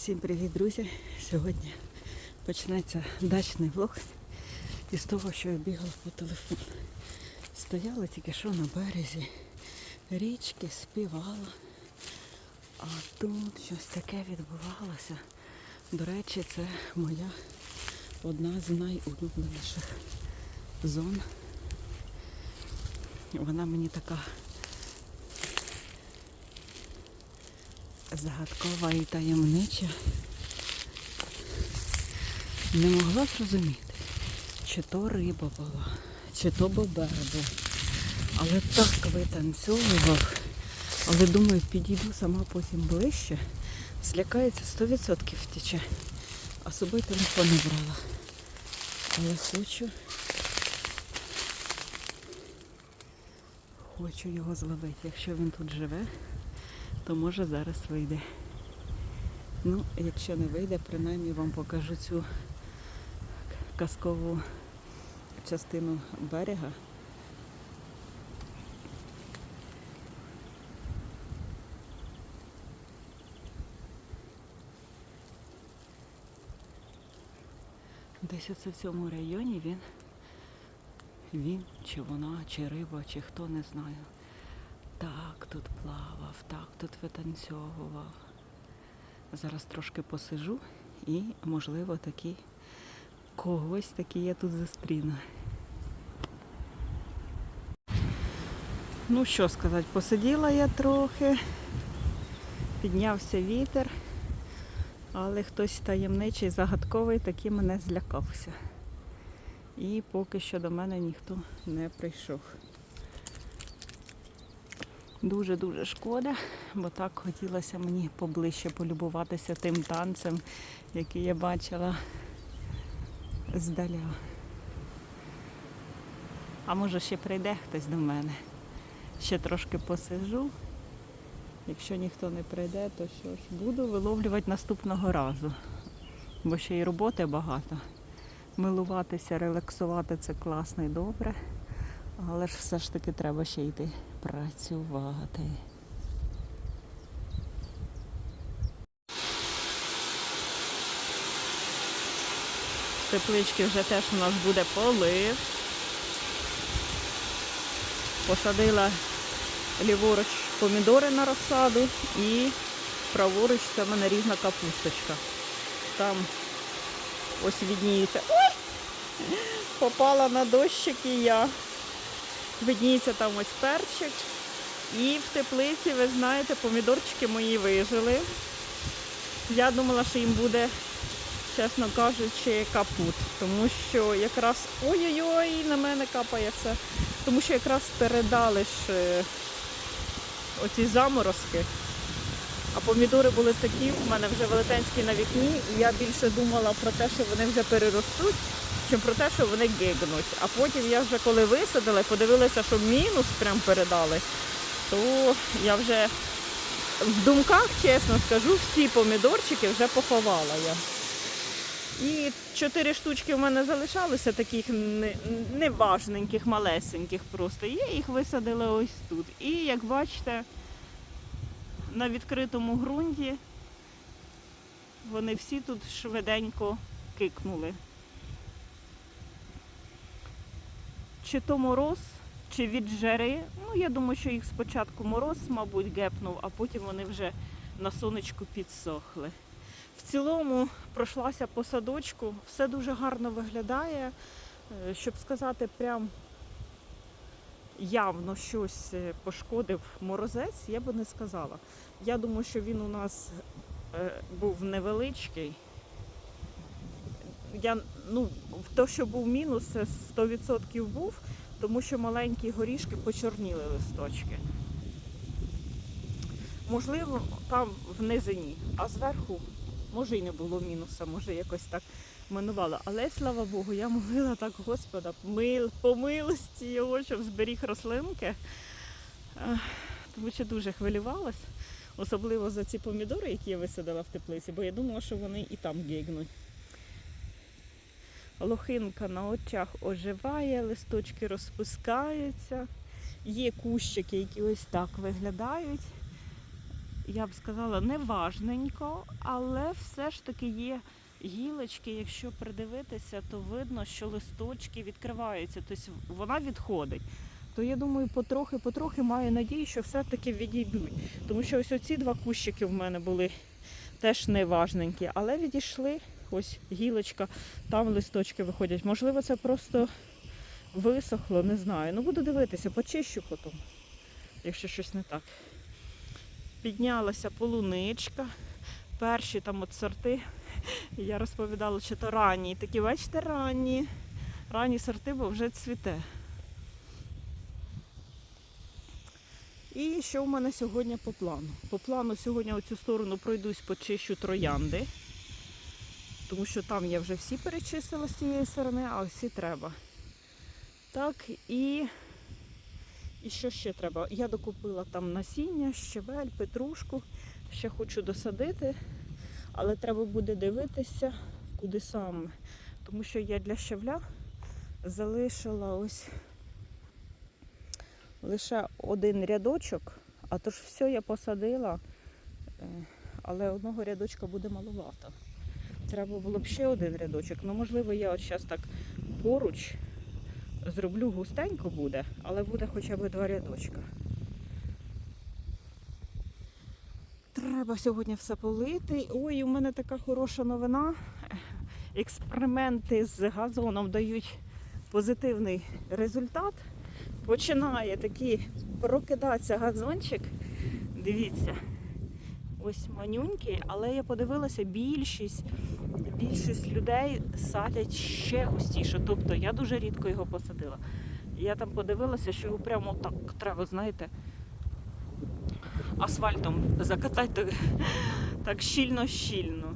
Всім привіт, друзі! Сьогодні почнеться дачний влог із того, що я бігала по телефону. Стояла тільки що на березі річки, співала, а тут щось таке відбувалося. До речі, це моя одна з найулюбленіших зон. Вона мені така загадкова і таємнича. Не могла зрозуміти, чи то риба була, чи то бобер був. Але так витанцьовував. Але думаю, підійду сама потім ближче. Злякається 100% втече. А з собою телефон не брала. Але хочу. Хочу його зловити. Якщо він тут живе, то може зараз вийде. Ну, якщо не вийде, принаймні вам покажу цю казкову частину берега. Десь оце в цьому районі він, він чи вона, чи риба, чи хто не знаю. Так тут плавав, так тут витанцьовував. Зараз трошки посижу і, можливо, таки когось таки я тут зустріну. Ну що сказати, посиділа я трохи, піднявся вітер, але хтось таємничий, загадковий таки мене злякався. І поки що до мене ніхто не прийшов. Дуже-дуже шкода, бо так хотілося мені поближче полюбуватися тим танцем, який я бачила здаля. А може ще прийде хтось до мене. Ще трошки посижу. Якщо ніхто не прийде, то що ж, буду виловлювати наступного разу. Бо ще й роботи багато. Милуватися, релаксувати це класно і добре. Але ж все ж таки треба ще йти працювати. Теплички вже теж у нас буде полив. Посадила ліворуч помідори на розсаду і праворуч це в мене різна капусточка. Там ось відніється. Ой! Попала на дощик і я. Видніється там ось перчик. І в теплиці, ви знаєте, помідорчики мої вижили. Я думала, що їм буде, чесно кажучи, капут. Тому що якраз ой-ой-ой, на мене капає все. Тому що якраз передали ж е, оці заморозки. А помідори були такі, в мене вже велетенські на вікні, і я більше думала про те, що вони вже переростуть, чим про те, що вони гигнуть. А потім я вже коли висадила подивилася, що мінус прям передали, то я вже в думках, чесно скажу, всі помідорчики вже поховала я. І чотири штучки в мене залишалося, таких не- неважненьких, малесеньких просто. Я їх висадила ось тут. І як бачите, на відкритому ґрунті вони всі тут швиденько кикнули. Чи то мороз, чи від жари. Ну, я думаю, що їх спочатку мороз, мабуть, гепнув, а потім вони вже на сонечку підсохли. В цілому пройшлася по садочку, все дуже гарно виглядає. Е, Щоб сказати, прям явно щось е, пошкодив морозець, я би не сказала. Я думаю, що він у нас е, був невеличкий. Я, ну, то, що був мінус, це 100% був, тому що маленькі горішки почорніли листочки. Можливо, там в низині, а зверху може і не було мінуса, може якось так минувало. Але слава Богу, я молила так Господа, мил, по милості його, щоб зберіг рослинки. Тому що дуже хвилювалась, особливо за ці помідори, які я висадила в теплиці, бо я думала, що вони і там гигнуть. Лохинка на очах оживає, листочки розпускаються. Є кущики, які ось так виглядають. я б сказала, неважненько, але все ж таки є гілочки, якщо придивитися, то видно, що листочки відкриваються, тобто вона відходить. То я думаю, потрохи-потрохи маю надію, що все-таки відійдуть. Тому що ось оці два кущики в мене були теж неважненькі, але відійшли. Ось гілочка, там листочки виходять. Можливо, це просто висохло, не знаю. Ну буду дивитися, почищу потім, якщо щось не так. Піднялася полуничка. Перші там от сорти. Я розповідала, що то ранні. Такі, бачите, ранні. Ранні сорти, бо вже цвіте. І що в мене сьогодні по плану? По плану сьогодні оцю сторону пройдусь, почищу троянди. Тому що там я вже всі перечистила з цієї сторони, а ці треба. Так, і, і що ще треба? Я докупила там насіння, щавель, петрушку. Ще хочу досадити, але треба буде дивитися, куди саме. Тому що я для щавля залишила ось лише один рядочок, а то ж все я посадила, е, але одного рядочка буде маловато. Треба було б ще один рядочок. Ну, можливо, я от зараз так поруч зроблю густенько буде, але буде хоча б два рядочка. Треба сьогодні все полити. Ой, у мене така хороша новина. Експерименти з газоном дають позитивний результат. Починає такий прокидатися газончик. Дивіться, ось манюнький, але я подивилася, більшість, більшість людей садять ще густіше. Тобто я дуже рідко його посадила. Я там подивилася, що його прямо так треба, знаєте, асфальтом закатати так, щільно-щільно.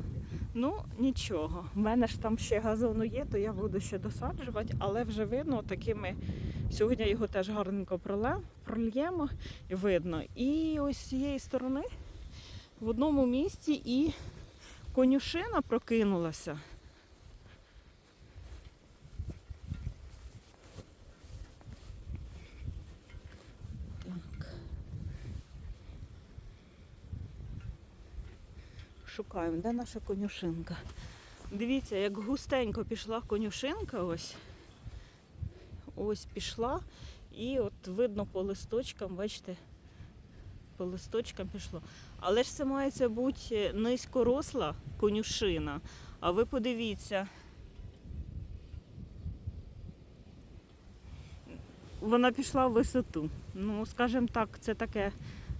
Ну, нічого. У мене ж там ще газону є, то я буду ще досаджувати, але вже видно такими. Сьогодні його теж гарненько прольємо і видно. І ось з цієї сторони в одному місці і конюшина прокинулася. Так. Шукаємо, де наша конюшинка. Дивіться, як густенько пішла конюшинка ось. Ось пішла. І от видно по листочкам, бачите, по листочкам пішло. Але ж це мається бути низькоросла конюшина. А ви подивіться. Вона пішла в висоту. Ну, скажімо так, це таке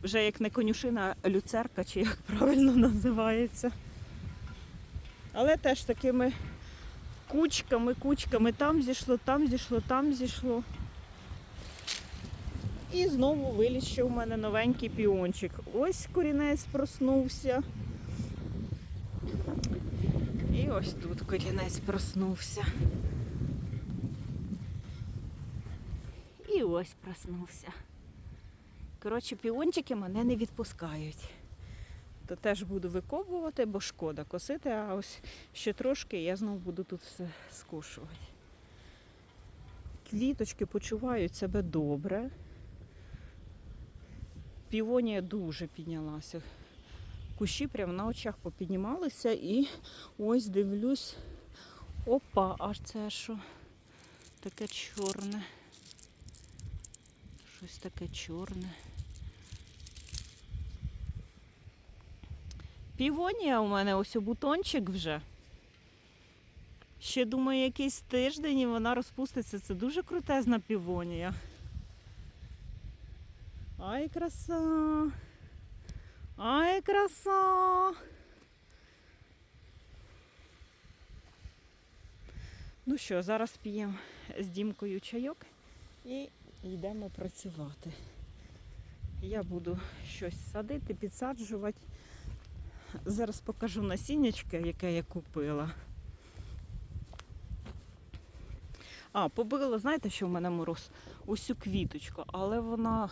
вже як не конюшина, а люцерка, чи як правильно називається. Але теж такими кучками, кучками там зійшло, там зійшло, там зійшло. І знову виліз ще у мене новенький піончик. Ось корінець проснувся. І ось тут корінець проснувся. І ось проснувся. Коротше, піончики мене не відпускають. То теж буду викопувати, бо шкода косити, а ось ще трошки я знову буду тут все скошувати. Квіточки почувають себе добре. Півонія дуже піднялася. Кущі прямо на очах попіднімалися і ось дивлюсь. Опа, аж це що? Таке чорне. Щось таке чорне. Півонія у мене ось у бутончик вже. Ще думаю, якийсь тиждень і вона розпуститься. Це дуже крутезна півонія. Ай, краса! Ай, краса! Ну що, зараз п'ємо з Дімкою чайок і йдемо працювати. Я буду щось садити, підсаджувати. Зараз покажу насіннячке, яке я купила. А, побила, знаєте, що в мене мороз? Цю квіточку, але вона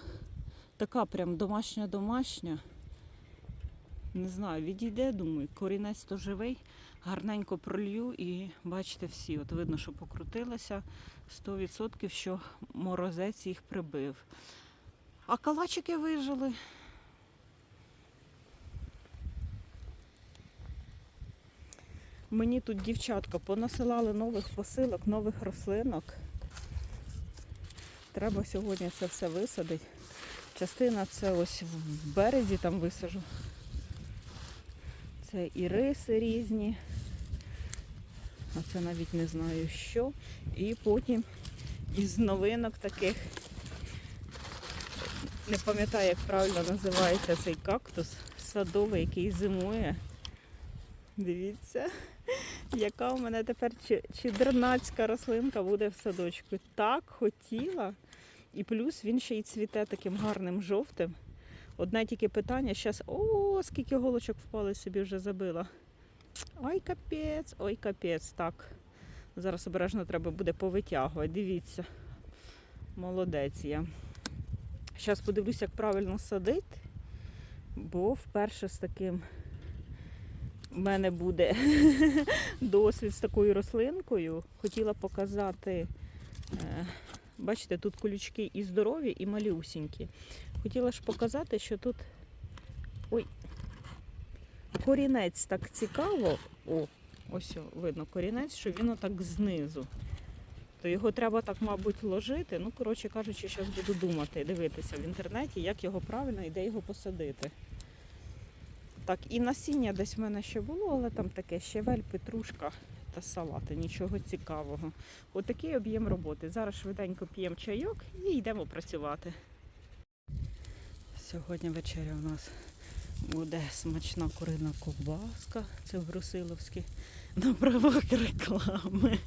така прям домашня-домашня. Не знаю, відійде, думаю, корінець то живий, гарненько пролью і бачите всі, от видно, що покрутилася, 100%, що морозець їх прибив. А калачики вижили. Мені тут дівчатка понасилали нових посилок, нових рослинок. Треба сьогодні це все висадити. Частина це ось в березі там висажу. Це і риси різні. А це навіть не знаю що. І потім із новинок таких. Не пам'ятаю, як правильно називається цей кактус садовий, який зимує. Дивіться, яка у мене тепер чудернацька рослинка буде в садочку. Так хотіла. І плюс він ще й цвіте таким гарним жовтим. Одне тільки питання, зараз, о, скільки голочок впали, собі вже забила. Ой, капець, ой, капець. Так. Зараз обережно треба буде повитягувати. Дивіться. Молодець я. Зараз подивлюся, як правильно садити, бо вперше з таким в мене буде досвід з такою рослинкою. Хотіла показати, е, бачите, тут колючки і здорові, і малюсінькі. Хотіла ж показати, що тут ой, корінець так цікаво. О, ось видно корінець, що він отак знизу. То його треба так, мабуть, ложити. Ну, коротше кажучи, зараз буду думати, дивитися в інтернеті, як його правильно і де його посадити. Так, і насіння десь в мене ще було, але там таке щавель, петрушка та салати, нічого цікавого. Отакий об'єм роботи. Зараз швиденько п'ємо чайок і йдемо працювати. Сьогодні вечеря у нас буде смачна курина ковбаска. Це в Брусиловській на правах реклами.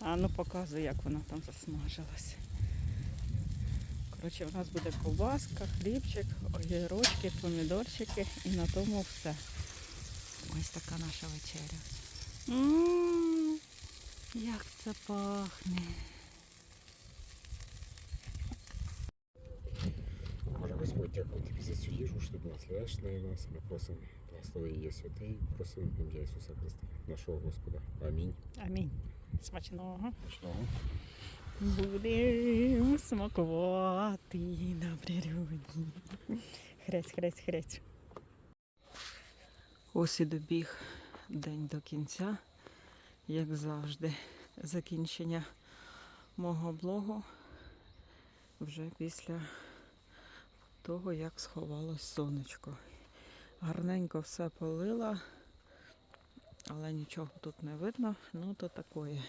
А ну показуй, як вона там засмажилась. Коротше, в нас буде ковбаска, хлібчик, огірочки, помідорчики і на тому все. Ось така наша вечеря. М, Як це пахне. Може Господь дякувати тобі за цю їжу, що ти благословляєш нею нас. Ми просимо, благослови її святий, просимо ім'я Ісуса Христа, нашого Господа. Амінь. Амінь. Смачного. Смачного. Будемо смакувати на природі. Хрець, хрець, хрець. Ось і добіг день до кінця, як завжди, закінчення мого блогу вже після того, як сховалось сонечко. Гарненько все полила, але нічого тут не видно, ну то такое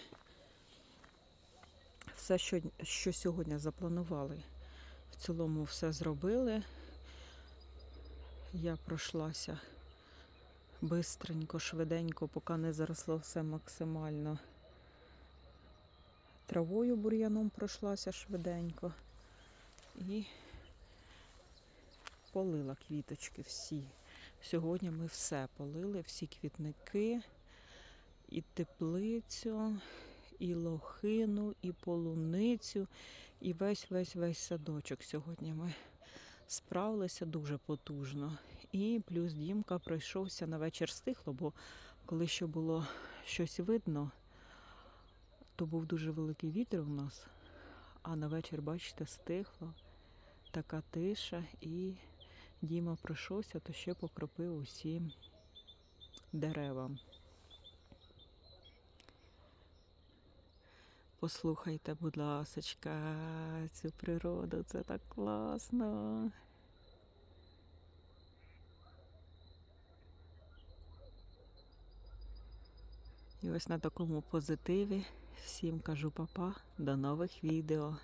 все, що, що сьогодні запланували, в цілому все зробили. Я пройшлася бистренько, швиденько, поки не заросло все максимально. Травою бур'яном пройшлася швиденько. І полила квіточки всі. Сьогодні ми все полили, всі квітники, і теплицю, і лохину, і полуницю, і весь весь весь садочок. Сьогодні ми справилися дуже потужно. І плюс Дімка пройшовся на вечір стихло, бо коли ще було щось видно, то був дуже великий вітер у нас. А на вечір, бачите, стихло, така тиша, і Діма пройшовся, то ще покропив усі дерева. Послухайте, будь ласочка, цю природу, це так класно. І ось на такому позитиві всім кажу папа, до нових відео.